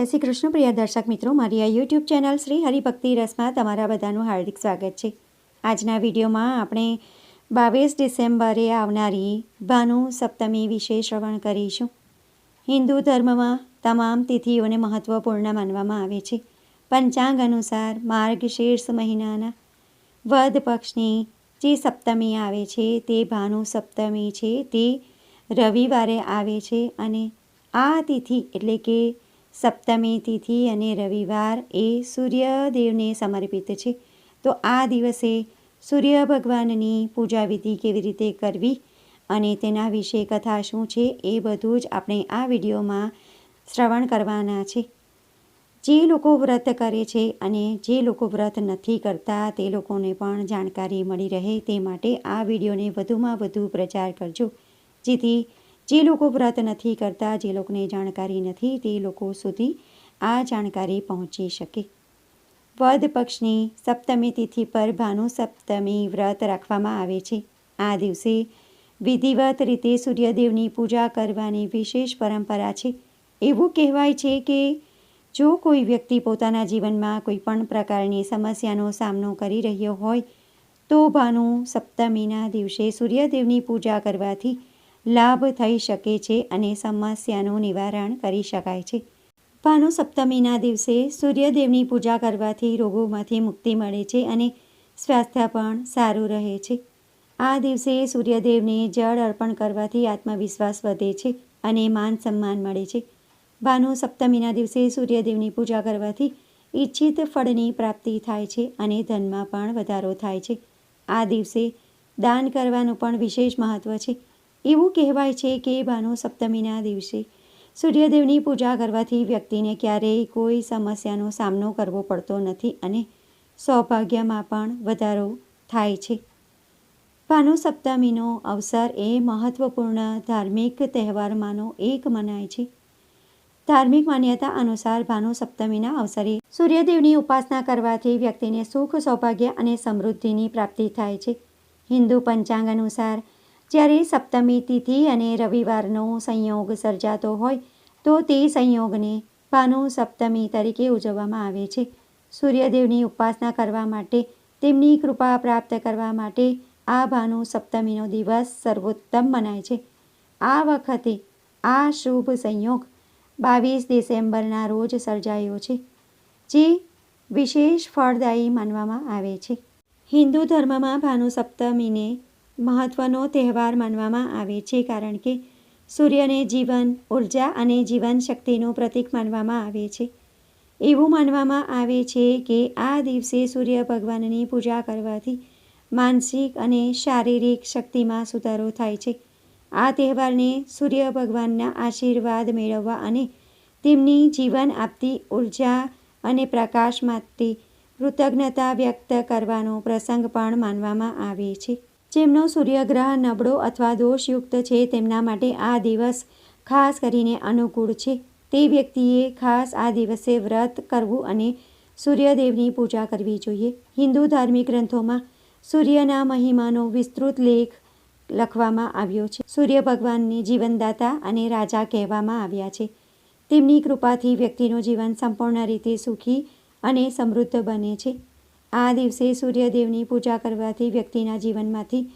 જય શ્રી કૃષ્ણ, પ્રિય દર્શક મિત્રો. મારી આ યુટ્યુબ ચેનલ શ્રી હરિભક્તિ રસમાં તમારા બધાનું હાર્દિક સ્વાગત છે. આજના વિડીયોમાં આપણે બાવીસ ડિસેમ્બરે આવનારી ભાનુ સપ્તમી વિશે શ્રવણ કરીશું. હિન્દુ ધર્મમાં તમામ તિથિઓને મહત્ત્વપૂર્ણ માનવામાં આવે છે. પંચાંગ અનુસાર માર્ગશીર્ષ મહિનાના વદ પક્ષની જે સપ્તમી આવે છે, તે ભાનુ સપ્તમી છે, તે રવિવારે આવે છે અને આ તિથિ એટલે કે સપ્તમી તિથિ અને રવિવાર એ સૂર્યદેવને સમર્પિત છે. તો આ દિવસે સૂર્ય ભગવાનની પૂજા વિધિ કેવી રીતે કરવી અને તેના વિશે કથા શું છે એ બધું જ આપણે આ વિડીયોમાં શ્રવણ કરવાના છે. જે લોકો વ્રત કરે છે અને જે લોકો વ્રત નથી કરતા તે લોકોને પણ જાણકારી મળી રહે તે માટે આ વિડીયોને વધુમાં વધુ પ્રચાર કરજો. જેથી જે લોકો વ્રત નથી કરતા, જે લોકોને જાણકારી નથી, તે લોકો સુધી આ જાણકારી પહોંચી શકે. વદ પક્ષની સપ્તમી તિથિ પર ભાનુ સપ્તમી વ્રત રાખવામાં આવે છે. આ દિવસે વિધિવત રીતે સૂર્યદેવની પૂજા કરવાની વિશેષ પરંપરા છે. એવું કહેવાય છે કે જો કોઈ વ્યક્તિ પોતાના જીવનમાં કોઈ પણ પ્રકારની સમસ્યાનો સામનો કરી રહ્યો હોય, તો ભાનુ સપ્તમીના દિવસે સૂર્યદેવની પૂજા કરવાથી લાભ થઈ શકે છે અને સમસ્યાનું નિવારણ કરી શકાય છે. ભાનુ સપ્તમીના દિવસે સૂર્યદેવની પૂજા કરવાથી રોગોમાંથી મુક્તિ મળે છે અને સ્વાસ્થ્ય પણ સારું રહે છે. આ દિવસે સૂર્યદેવને જળ અર્પણ કરવાથી આત્મવિશ્વાસ વધે છે અને માન સન્માન મળે છે. ભાનુ સપ્તમીના દિવસે સૂર્યદેવની પૂજા કરવાથી ઈચ્છિત ફળની પ્રાપ્તિ થાય છે અને ધનમાં પણ વધારો થાય છે. આ દિવસે દાન કરવાનું પણ વિશેષ મહત્ત્વ છે. એવું કહેવાય છે કે ભાનુ સપ્તમીના દિવસે સૂર્યદેવની પૂજા કરવાથી વ્યક્તિને ક્યારેય કોઈ સમસ્યાનો સામનો કરવો પડતો નથી અને સૌભાગ્યમાં પણ વધારો થાય છે. ભાનુ સપ્તમીનો અવસર એ મહત્વપૂર્ણ ધાર્મિક તહેવારમાંનો એક મનાય છે. ધાર્મિક માન્યતા અનુસાર ભાનુ સપ્તમીના અવસરે સૂર્યદેવની ઉપાસના કરવાથી વ્યક્તિને સુખ, સૌભાગ્ય અને સમૃદ્ધિની પ્રાપ્તિ થાય છે. હિન્દુ પંચાંગ અનુસાર જ્યારે સપ્તમી તિથિ અને રવિવારનો સંયોગ સર્જાતો હોય, તો તે સંયોગને ભાનુ સપ્તમી તરીકે ઉજવવામાં આવે છે. સૂર્યદેવની ઉપાસના કરવા માટે, તેમની કૃપા પ્રાપ્ત કરવા માટે આ ભાનુ સપ્તમીનો દિવસ સર્વોત્તમ મનાય છે. આ વખતે આ શુભ સંયોગ બાવીસ ડિસેમ્બરના રોજ સર્જાયો છે, જે વિશેષ ફળદાયી માનવામાં આવે છે. હિન્દુ ધર્મમાં ભાનુ સપ્તમીને મહત્ત્વનો તહેવાર માનવામાં આવે છે કારણ કે સૂર્યને જીવન, ઊર્જા અને જીવન શક્તિનું પ્રતીક માનવામાં આવે છે. એવું માનવામાં આવે છે કે આ દિવસે સૂર્ય ભગવાનની પૂજા કરવાથી માનસિક અને શારીરિક શક્તિમાં સુધારો થાય છે. આ તહેવારને સૂર્ય ભગવાનના આશીર્વાદ મેળવવા અને તેમની જીવન આપતી ઊર્જા અને પ્રકાશ માટે કૃતજ્ઞતા વ્યક્ત કરવાનો પ્રસંગ પણ માનવામાં આવે છે. જેમનો સૂર્યગ્રહ નબળો અથવા દોષયુક્ત છે, તેમના માટે આ દિવસ ખાસ કરીને અનુકૂળ છે. તે વ્યક્તિએ ખાસ આ દિવસે વ્રત કરવું અને સૂર્યદેવની પૂજા કરવી જોઈએ. હિન્દુ ધાર્મિક ગ્રંથોમાં સૂર્યના મહિમાનો વિસ્તૃત લેખ લખવામાં આવ્યો છે. સૂર્ય ભગવાનને જીવનદાતા અને રાજા કહેવામાં આવ્યા છે. તેમની કૃપાથી વ્યક્તિનું જીવન સંપૂર્ણ રીતે સુખી અને સમૃદ્ધ બને છે. આ દિવસે સૂર્યદેવની પૂજા કરવાથી વ્યક્તિના જીવનમાંથી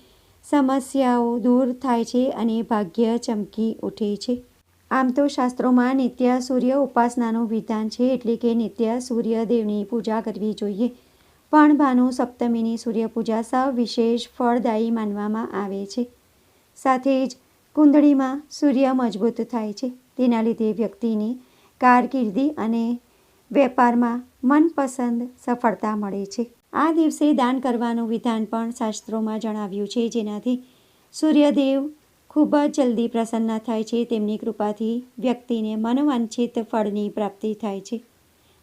સમસ્યાઓ દૂર થાય છે અને ભાગ્ય ચમકી ઉઠે છે. આમ તો શાસ્ત્રોમાં નિત્ય સૂર્ય ઉપાસનાનું વિધાન છે એટલે કે નિત્ય સૂર્યદેવની પૂજા કરવી જોઈએ. પણ ભાનુ સપ્તમીની સૂર્યપૂજા સૌ વિશેષ ફળદાયી માનવામાં આવે છે. સાથે જ કુંડળીમાં સૂર્ય મજબૂત થાય છે. તેના લીધે વ્યક્તિની કારકિર્દી અને વેપારમાં મનપસંદ સફળતા મળે છે. આ દિવસે દાન કરવાનું વિધાન પણ શાસ્ત્રોમાં જણાવ્યું છે. જેનાથી સૂર્યદેવ ખૂબ જ જલ્દી પ્રસન્ન થાય છે. તેમની કૃપાથી વ્યક્તિને મનવાંછિત ફળની પ્રાપ્તિ થાય છે.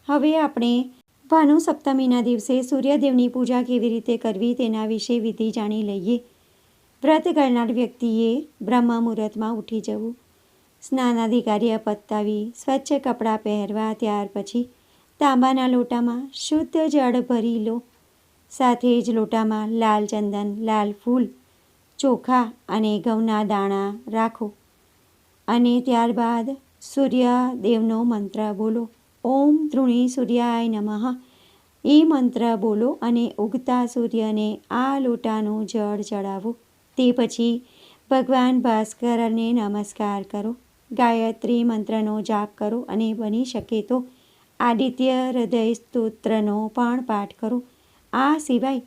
હવે આપણે ભાનુ સપ્તમીના દિવસે સૂર્યદેવની પૂજા કેવી રીતે કરવી તેના વિશે વિધિ જાણી લઈએ. વ્રત કરનાર વ્યક્તિએ બ્રહ્મ મુહૂર્તમાં ઉઠી જવું. સ્નાનાધિકારી પતાવી સ્વચ્છ કપડાં પહેરવા ત્યાર પછી તાંબાના લોટામાં શુદ્ધ જળ ભરી લો. સાથે જ લોટામાં લાલ ચંદન, લાલ ફૂલ, ચોખા અને ઘઉંના દાણા રાખો. અને ત્યારબાદ સૂર્યદેવનો મંત્ર બોલો. ઓમ ધૃણી સૂર્યાય નમઃ. એ મંત્ર બોલો અને ઉગતા સૂર્યને આ લોટાનું જળ ચડાવો. તે પછી ભગવાન ભાસ્કરને નમસ્કાર કરો. ગાયત્રી મંત્રનો જાપ કરો અને બની શકે તો આદિત્ય હૃદય સ્તોત્રનો પણ પાઠ કરો. આ સિવાય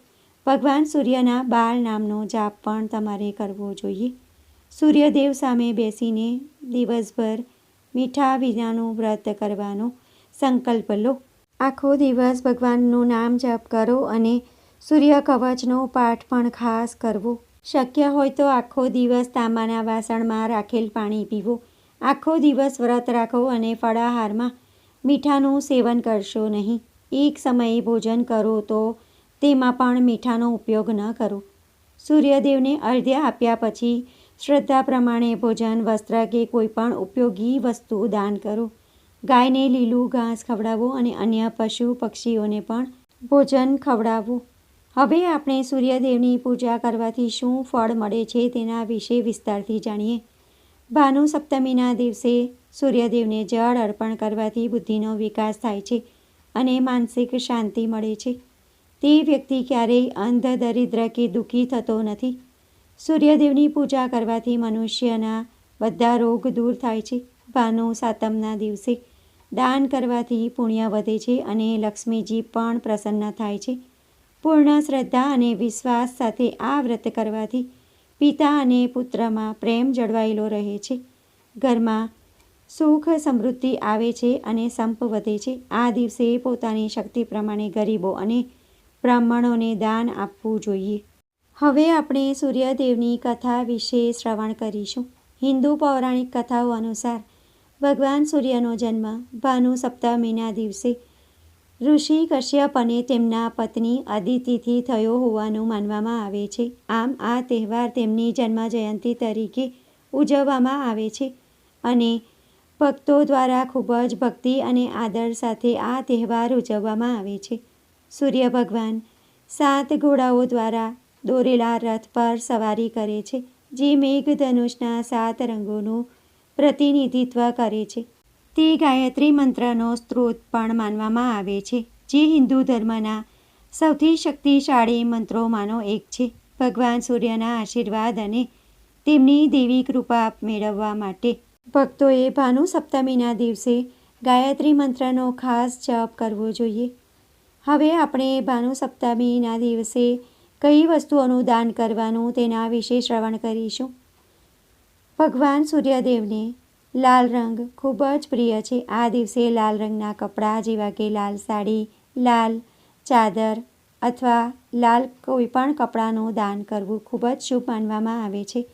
ભગવાન સૂર્યના બાળ નામનો જાપ પણ તમારે કરવો જોઈએ. સૂર્યદેવ સામે બેસીને દિવસભર મીઠા વિનાનું વ્રત કરવાનો સંકલ્પ લો. આખો દિવસ ભગવાનનું નામ જપ કરો અને સૂર્ય કવચનો પાઠ પણ ખાસ કરવો. શક્ય હોય તો આખો દિવસ તાંબાના વાસણમાં રાખેલ પાણી પીવો. આખો દિવસ વ્રત રાખો અને ફળાહારમાં મીઠાનું સેવન કરશો નહીં. એક સમયે ભોજન કરો તો તેમાં પણ મીઠાનો ઉપયોગ ન કરો. સૂર્યદેવને અર્ધ્ય આપ્યા પછી શ્રદ્ધા પ્રમાણે ભોજન, વસ્ત્ર કે કોઈ પણ ઉપયોગી વસ્તુ દાન કરો. ગાયને લીલું ઘાસ ખવડાવો અને અન્ય પશુ પક્ષીઓને પણ ભોજન ખવડાવવું હવે આપણે સૂર્યદેવની પૂજા કરવાથી શું ફળ મળે છે તેના વિશે વિસ્તારથી જાણીએ. ભાનુ સપ્તમીના દિવસે સૂર્યદેવને જળ અર્પણ કરવાથી બુદ્ધિનો વિકાસ થાય છે અને માનસિક શાંતિ મળે છે. તે વ્યક્તિ ક્યારેય અંધ દરિદ્ર કે દુઃખી થતો નથી. સૂર્યદેવની પૂજા કરવાથી મનુષ્યના બધા રોગ દૂર થાય છે. ભાનુ સાતમના દિવસે દાન કરવાથી પુણ્ય વધે છે અને લક્ષ્મીજી પણ પ્રસન્ન થાય છે. પૂર્ણ શ્રદ્ધા અને વિશ્વાસ સાથે આ વ્રત કરવાથી પિતા અને પુત્રમાં પ્રેમ જળવાયેલો રહે છે. ઘરમાં સુખ સમૃદ્ધિ આવે છે અને સંપ વધે છે. આ દિવસે પોતાની શક્તિ પ્રમાણે ગરીબો અને બ્રાહ્મણોને દાન આપવું જોઈએ. હવે આપણે સૂર્યદેવની કથા વિશે શ્રવણ કરીશું. હિન્દુ પૌરાણિક કથાઓ અનુસાર, ભગવાન સૂર્યનો જન્મ ભાનુ સપ્તમીના દિવસે. ઋષિ કશ્યપ અને તેમના પત્ની અદિતિથી થયો હોવાનું માનવામાં આવે છે. આમ, આ તહેવાર તેમની જન્મ જયંતિ તરીકે ઉજવવામાં આવે છે અને ભક્તો દ્વારા ખૂબ જ ભક્તિ અને આદર સાથે આ તહેવાર ઉજવવામાં આવે છે. સૂર્ય ભગવાન સાત ઘોડાઓ દ્વારા દોરેલા રથ પર સવારી કરે છે, જે મેઘધનુષના સાત રંગોનું પ્રતિનિધિત્વ કરે છે. તે ગાયત્રી મંત્રનો સ્ત્રોત પણ માનવામાં આવે છે, જે હિન્દુ ધર્મના સૌથી શક્તિશાળી મંત્રોમાંનો એક છે. ભગવાન સૂર્યના આશીર્વાદ અને તેમની દેવી કૃપા મેળવવા માટે ભક્તોએ ભાનુ સપ્તમીના દિવસે ગાયત્રી મંત્રનો ખાસ જપ કરવો જોઈએ. હવે આપણે ભાનુ સપ્તમીના દિવસે કઈ વસ્તુઓનું દાન કરવાનું તેના વિશે શ્રવણ કરીશું. ભગવાન સૂર્યદેવને લાલ રંગ ખૂબ જ પ્રિય છે. આ દિવસે લાલ રંગના કપડાં જેવા કે લાલ સાડી, લાલ ચાદર અથવા લાલ કોઈ પણ કપડાનું દાન કરવું ખૂબ જ શુભ માનવામાં આવે છે.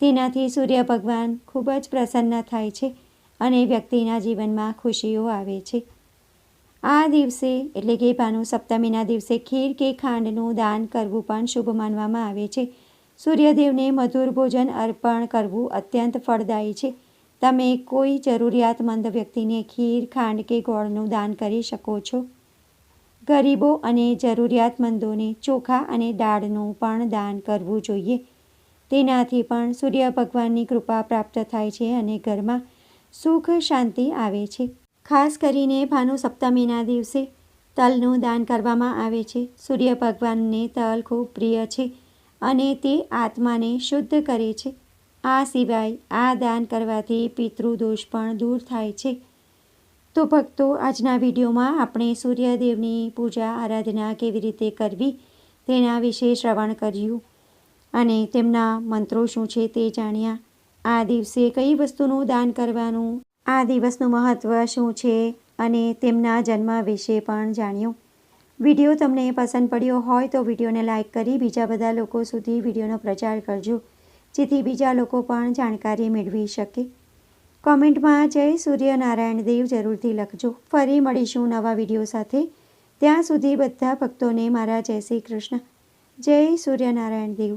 તેનાથી સૂર્ય ભગવાન ખૂબ જ પ્રસન્ન થાય છે અને વ્યક્તિના જીવનમાં ખુશીઓ આવે છે. આ દિવસે, એટલે કે ભાનુ સપ્તમીના દિવસે ખીર કે ખાંડનું દાન કરવું પણ શુભ માનવામાં આવે છે. સૂર્યદેવને મધુર ભોજન અર્પણ કરવું અત્યંત ફળદાયી છે. તમે કોઈ જરૂરિયાતમંદ વ્યક્તિને ખીર, ખાંડ કે ગોળનું દાન કરી શકો છો. ગરીબો અને જરૂરિયાતમંદોને ચોખા અને દાળનું પણ દાન કરવું જોઈએ. તેનાથી પણ સૂર્ય ભગવાનની કૃપા પ્રાપ્ત થાય છે અને ઘરમાં સુખ શાંતિ આવે છે. ખાસ કરીને ભાનુ સપ્તમીના દિવસે તલનું દાન કરવામાં આવે છે. સૂર્ય ભગવાનને તલ ખૂબ પ્રિય છે અને તે આત્માને શુદ્ધ કરે છે. આ સિવાય આ દાન કરવાથી પિતૃદોષ પણ દૂર થાય છે. તો ભક્તો, આજના વિડીયોમાં આપણે સૂર્યદેવની પૂજા આરાધના કેવી રીતે કરવી તેના વિશે શ્રવણ કર્યું. અને તેમના મંત્રો શું છે તે જાણ્યા. આ દિવસે કઈ વસ્તુનું દાન કરવાનું? આ દિવસનું મહત્ત્વ શું છે? અને તેમના જન્મ વિશે પણ જાણ્યું. વીડિયો તમને પસંદ પડ્યો હોય તો વિડીયોને લાઇક કરી બીજા બધા લોકો સુધી વિડીયોનો પ્રચાર કરજો, જેથી બીજા લોકો પણ જાણકારી મેળવી શકે. કોમેન્ટમાં જય સૂર્યનારાયણ દેવ જરૂરથી લખજો. ફરી મળીશું નવા વીડિયો સાથે. ત્યાં સુધી બધા ભક્તોને મારા જય શ્રી કૃષ્ણ. જય સૂર્યનારાયણ દેવ.